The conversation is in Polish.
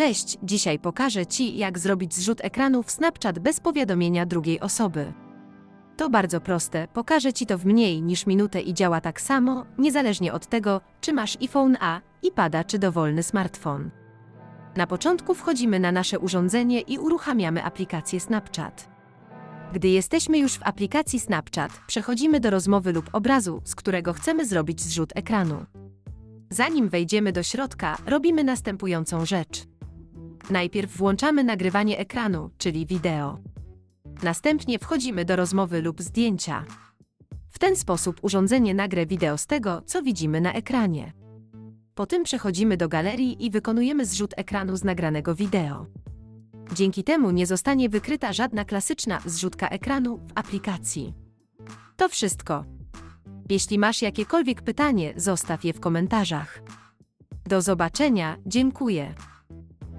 Cześć, dzisiaj pokażę Ci, jak zrobić zrzut ekranu w Snapchat bez powiadomienia drugiej osoby. To bardzo proste, pokażę Ci to w mniej niż minutę i działa tak samo, niezależnie od tego, czy masz iPhone A, iPada czy dowolny smartfon. Na początku wchodzimy na nasze urządzenie i uruchamiamy aplikację Snapchat. Gdy jesteśmy już w aplikacji Snapchat, przechodzimy do rozmowy lub obrazu, z którego chcemy zrobić zrzut ekranu. Zanim wejdziemy do środka, robimy następującą rzecz. Najpierw włączamy nagrywanie ekranu, czyli wideo. Następnie wchodzimy do rozmowy lub zdjęcia. W ten sposób urządzenie nagra wideo z tego, co widzimy na ekranie. Po tym przechodzimy do galerii i wykonujemy zrzut ekranu z nagranego wideo. Dzięki temu nie zostanie wykryta żadna klasyczna zrzutka ekranu w aplikacji. To wszystko. Jeśli masz jakiekolwiek pytanie, zostaw je w komentarzach. Do zobaczenia, dziękuję.